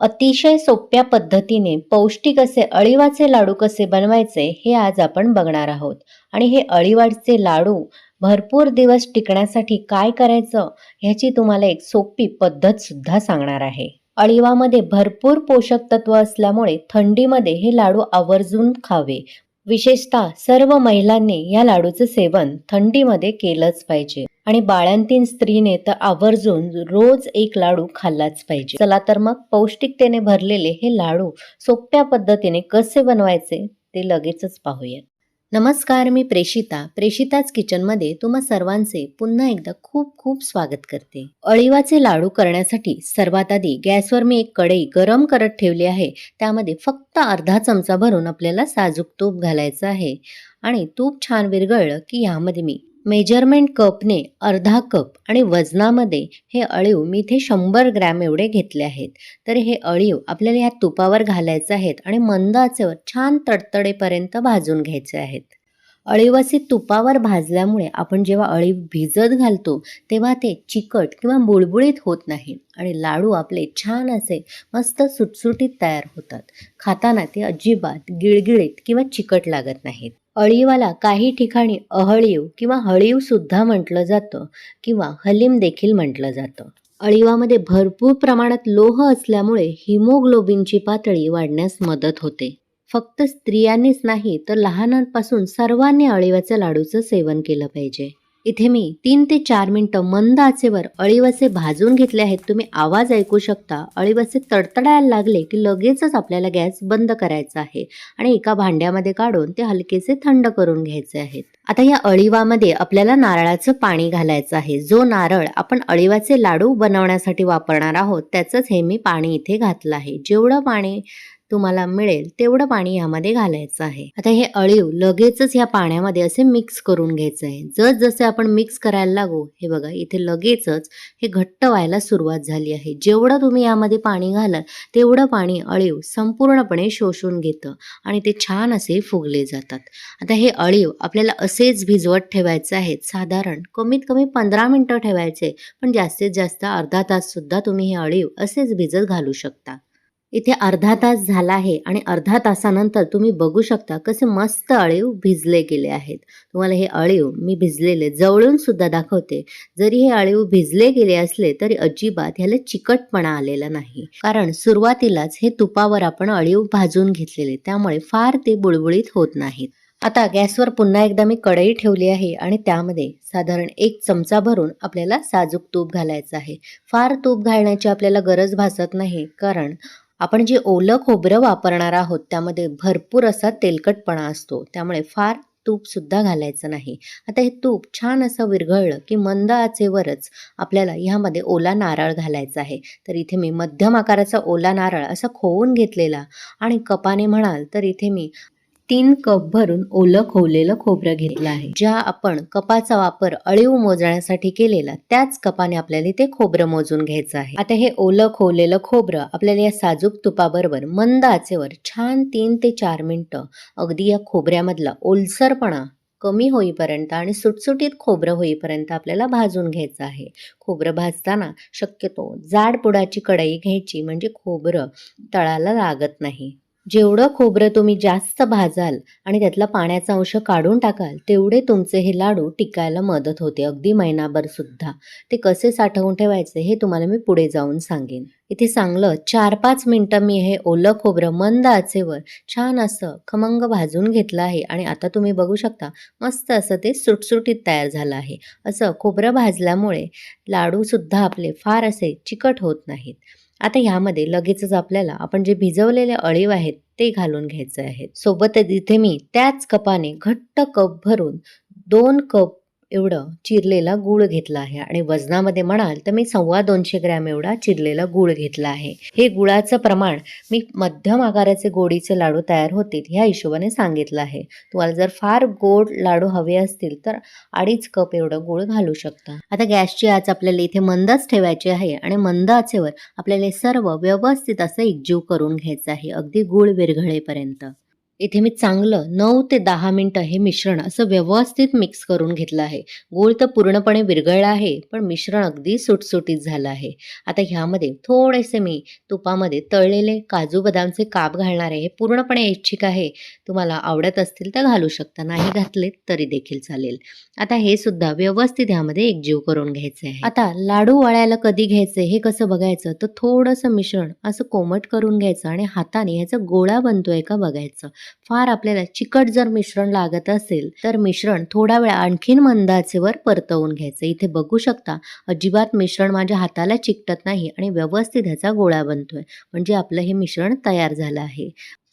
अतिशय सोप्या पद्धतीने पौष्टिक असे अळीवाचे लाडू कसे बनवायचे हे आज आपण बघणार आहोत. आणि हे अळीवाचे लाडू भरपूर दिवस टिकण्यासाठी काय करायचं ह्याची तुम्हाला एक सोपी पद्धत सुद्धा सांगणार आहे. अळीवामध्ये भरपूर पोषक तत्व असल्यामुळे थंडीमध्ये हे लाडू आवर्जून खावे. विशेषतः सर्व महिलांनी या लाडूचं सेवन थंडीमध्ये केलंच पाहिजे. आणि बाळांतीन स्त्रीने तर आवर्जून रोज एक लाडू खाल्लाच पाहिजे. चला तर मग पौष्टिकतेने भरलेले हे लाडू सोप्या पद्धतीने कसे बनवायचे ते लगेचच पाहूयात. नमस्कार मी प्रेषिता प्रेषिताच किचनमध्ये तुम्हा सर्वांचे पुन्हा एकदा खूप खूप स्वागत करते. अळीवाचे लाडू करण्यासाठी सर्वात आधी गॅसवर मी एक कढई गरम करत ठेवली आहे. त्यामध्ये फक्त अर्धा चमचा भरून आपल्याला साजूक तूप घालायचं आहे. आणि तूप छान विरघळलं की ह्यामध्ये मी मेजरमेंट कपने अर्धा कप आणि वजनामध्ये हे अळीव मी इथे शंभर ग्रॅम एवढे घेतले आहेत. तर हे अळीव आपल्याला या तुपावर घालायचे आहेत आणि मंद आचेवर छान तडतडेपर्यंत भाजून घ्यायचे आहेत. अळीवाचे तुपावर भाजल्यामुळे आपण जेव्हा अळीव भिजत घालतो तेव्हा ते चिकट किंवा बुळबुळीत होत नाहीत आणि लाडू आपले छान असे मस्त सुटसुटीत तयार होतात. खाताना ते अजिबात गिळगिळीत किंवा चिकट लागत नाहीत. अळीवाला काही ठिकाणी अहळीव किंवा हळीव सुद्धा म्हटलं जातं किंवा हलीम देखील म्हटलं जातं. अळीवामध्ये भरपूर प्रमाणात लोह असल्यामुळे हिमोग्लोबिनची पातळी वाढण्यास मदत होते. फक्त स्त्रियांनीच नाही तर लहानांपासून सर्वांनी अळीवाच्या लाडूचं सेवन केलं पाहिजे. इथे मी तीन ते चार मिनटं मंद आचेवर अळीवसे भाजून घेतले आहेत. तुम्ही आवाज ऐकू शकता. अळीवसे तडतडायला लागले की लगेचच आपल्याला गॅस बंद करायचा आहे आणि एका भांड्यामध्ये काढून ते हलकेसे थंड करून घ्यायचे आहेत. आता या अळीवामध्ये आपल्याला नारळाचं पाणी घालायचं आहे. जो नारळ आपण अळीवाचे लाडू बनवण्यासाठी वापरणार आहोत त्याचंच हे मी पाणी इथे घातलं आहे. जेवढं पाणी तुम्हाला मिळेल तेवढं पाणी यामध्ये घालायचं आहे. आता हे अळीव लगेचच या पाण्यामध्ये असे मिक्स करून घ्यायचं आहे. जस जसे आपण मिक्स करायला लागू हे बघा इथे लगेचच हे घट्ट व्हायला सुरुवात झाली आहे. जेवढं तुम्ही यामध्ये पाणी घालाल तेवढं पाणी अळीव संपूर्णपणे शोषून घेतं आणि ते छान असे फुगले जातात. आता हे अळीव आपल्याला असेच भिजवत ठेवायचे आहेत साधारण कमीत कमी पंधरा मिनटं ठेवायचे पण जास्तीत जास्त अर्धा तास सुद्धा तुम्ही हे अळीव असेच भिजत घालू शकता. इथे अर्धा तास झाला आहे आणि अर्धा तासानंतर तुम्ही बघू शकता कसे मस्त अळीव भिजले गेले आहेत. तुम्हाला हे अळीव मी भिजलेले जवळून सुद्धा दाखवते. जरी हे अळीव भिजले गेले असले तरी अजिबात ह्याला चिकटपणा आलेला नाही. कारण सुरुवातीलाच हे तुपावर आपण अळीव भाजून घेतलेले त्यामुळे फार ते बुळबुळीत होत नाहीत. आता गॅसवर पुन्हा एकदा मी कढई ठेवली आहे आणि त्यामध्ये साधारण एक चमचा भरून आपल्याला साजूक तूप घालायचं आहे. फार तूप घालण्याची आपल्याला गरज भासत नाही कारण आपण जे ओलं खोबरं वापरणार आहोत त्यामध्ये भरपूर असा तेलकटपणा असतो. त्यामुळे फार तूप सुद्धा घालायचं नाही. आता हे तूप छान असं विरघळलं की मंद आचेवरच आपल्याला ह्यामध्ये ओला नारळ घालायचा आहे. तर इथे मी मध्यम आकाराचा ओला नारळ असा खोवून घेतलेला आणि कपाने म्हणाल तर इथे मी तीन कप भरून ओलं खोवलेलं खोबरं घेतलं आहे. ज्या आपण कपाचा वापर अळीव मोजण्यासाठी केलेला त्याच कपाने आपल्याला ते खोबरं मोजून घ्यायचं आहे. आता हे ओलं खोवलेलं खोबरं आपल्याला या साजूक तुपाबरोबर मंद आचेवर छान तीन ते चार मिनिटं अगदी या खोबऱ्यामधला ओलसरपणा कमी होईपर्यंत आणि सुटसुटीत खोबरं होईपर्यंत आपल्याला भाजून घ्यायचं आहे. खोबरं भाजताना शक्यतो जाड पुडाची कढई घ्यायची म्हणजे खोबरं तळाला लागत नाही. जेवढं खोबरं तुम्ही जास्त भाजाल आणि त्यातला पाण्याचा अंश काढून टाकाल तेवढे तुमचे हे लाडू टिकायला मदत होते अगदी महिनाभर सुद्धा. ते कसे साठवून ठेवायचे हे तुम्हाला मी पुढे जाऊन सांगेन. इथे चांगलं चार पाच मिनटं मी हे ओलं खोबरं मंद आचेवर छान असं खमंग भाजून घेतलं आहे आणि आता तुम्ही बघू शकता मस्त असं ते सुटसुटीत तयार झालं आहे. असं खोबरं भाजल्यामुळे लाडूसुद्धा आपले फार असे चिकट होत नाहीत. आता ह्यामध्ये लगेचच आपल्याला आपण जे भिजवलेले अळीव आहेत ते घालून घ्यायचे आहेत. सोबतच इथे मी त्याच कपाने घट्ट कप भरून दोन कप एवढं चिरलेला गूळ घेतला आहे. आणि वजनामध्ये म्हणाल तर मी सव्वा दोनशे ग्रॅम एवढा चिरलेला गूळ घेतला आहे. हे गुळाचं प्रमाण मी मध्यम आकाराचे गोडीचे लाडू तयार होतील ह्या हिशोबाने सांगितलं आहे. तुम्हाला जर फार गोड लाडू हवे असतील तर अडीच कप एवढं गूळ घालू शकता. आता गॅसची आच आपल्याला इथे मंदच ठेवायची आहे आणि मंद आचेवर आपल्याला सर्व व्यवस्थित असं एकजीव करून घ्यायचं आहे. अगदी गूळ विरघळेपर्यंत. इथे मी चांगलं नऊ ते दहा मिनटं हे मिश्रण असं व्यवस्थित मिक्स करून घेतलं आहे. गूळ तर पूर्णपणे विरघळला आहे पण मिश्रण अगदी सुटसुटीत झालं आहे. आता ह्यामध्ये थोडेसे मी तुपामध्ये तळलेले काजू बदामचे काप घालणार आहे हे पूर्णपणे ऐच्छिक आहे. तुम्हाला आवडत असतील तर घालू शकता नाही घातले तरी देखील चालेल. आता हे सुद्धा व्यवस्थित ह्यामध्ये एकजीव करून घ्यायचे आहे. आता लाडू वळायला कधी घ्यायचे हे कसं बघायचं? तर थोडंसं मिश्रण असं कोमट करून घ्यायचं आणि हाताने ह्याचा गोळा बनतोय का बघायचं. फार आपल्याला चिकट जर मिश्रण लागत असेल तर मिश्रण थोडा वेळ आणखीन मंदाचेवर परतवून घ्यायचं. इथे बघू शकता अजिबात मिश्रण माझ्या हाताला चिकटत नाही आणि व्यवस्थित ह्याचा गोळा बनतोय. म्हणजे आपलं हे मिश्रण तयार झालं आहे.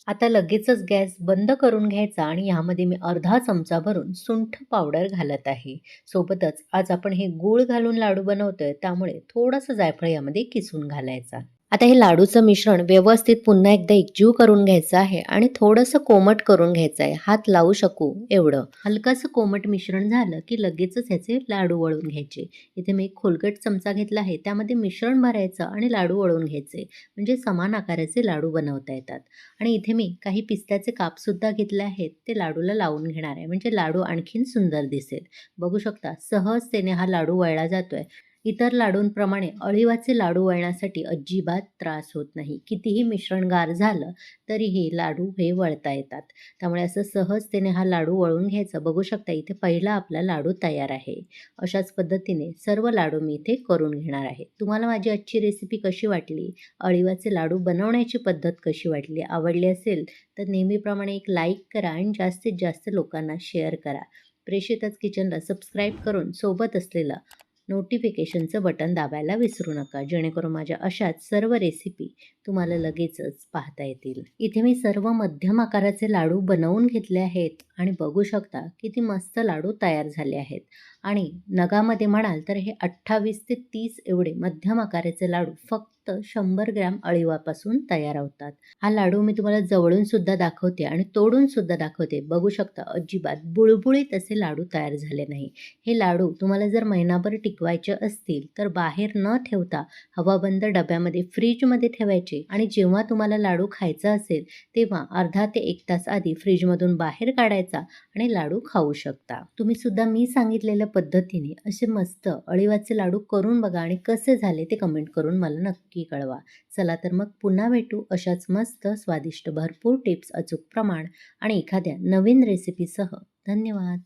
आता लगेचच गॅस बंद करून घ्यायचा आणि ह्यामध्ये मी अर्धा चमचा भरून सुंठ पावडर घालत आहे. सोबतच आज आपण हे गूळ घालून लाडू बनवतोय त्यामुळे थोडंसं जायफळ यामध्ये किसून घालायचा. आता हे लाडूचं मिश्रण व्यवस्थित पुन्हा एकदा एकजीव करून घ्यायचं आहे आणि थोडंसं कोमट करून घ्यायचं आहे. हात लावू शकू एवढं. हलकंसं कोमट मिश्रण झालं की लगेचच ह्याचे लाडू वळून घ्यायचे. इथे मी एक खोलगट चमचा घेतला आहे. त्यामध्ये मिश्रण भरायचं आणि लाडू वळून घ्यायचे. म्हणजे समान आकाराचे लाडू बनवता येतात. आणि इथे मी काही पिस्त्याचे कापसुद्धा घेतले आहेत. ते लाडूला लावून घेणार आहे. म्हणजे लाडू आणखीन सुंदर दिसेल. बघू शकता सहजतेने हा लाडू वळला जातोय. इतर लाडूंप्रमाणे अळिवाचे लाडू वळण्यासाठी अजिबात त्रास होत नाही. कितीही मिश्रण गार झालं तरी हे लाडू हे वळता येतात. त्यामुळे असं सहजतेने हा लाडू वळून घ्यायचा. बघू शकता इथे पहिला आपला लाडू तयार आहे. अशाच पद्धतीने सर्व लाडू मी इथे करून घेणार आहे. तुम्हाला माझी आजची रेसिपी कशी वाटली? अळिवाचे लाडू बनवण्याची पद्धत कशी वाटली? आवडली असेल तर नेहमीप्रमाणे एक लाईक करा आणि जास्तीत जास्त लोकांना शेअर करा. प्रेषितच किचनला सबस्क्राईब करून सोबत असलेलं नोटिफिकेशनचं बटन दाबायला विसरू नका. जेणेकरून माझ्या अशाच सर्व रेसिपी तुम्हाला लगेचच पाहता येतील. इथे मी सर्व मध्यम आकाराचे लाडू बनवून घेतले आहेत. आणि बघू शकता किती मस्त लाडू तयार झाले आहेत. आणि नगामध्ये म्हणाल तर हे अठ्ठावीस ते तीस एवढे मध्यम आकाराचे लाडू फक्त शंभर ग्रॅम अळीवापासून तयार होतात. हा लाडू मी तुम्हाला जवळून सुद्धा दाखवते आणि तोडून सुद्धा दाखवते. बघू शकता अजिबात बुळबुळीत असे लाडू तयार झाले नाही. हे लाडू तुम्हाला जर महिनाभर टिकवायचे असतील तर बाहेर न ठेवता हवाबंद डब्यामध्ये फ्रीजमध्ये ठेवायचे आणि जेव्हा तुम्हाला लाडू खायचा असेल तेव्हा अर्धा ते एक तास आधी फ्रीजमधून बाहेर काढायचा आणि लाडू खाऊ शकता. तुम्ही सुद्धा मी सांगितलेलं पद्धतीने असे मस्त अळीवाचे लाडू करून बघा आणि कसे झाले ते कमेंट करून मला नक्की कळवा. चला तर मग पुन्हा भेटू अशाच मस्त स्वादिष्ट भरपूर टिप्स अचूक प्रमाण आणि एखाद्या नवीन रेसिपीसह धन्यवाद.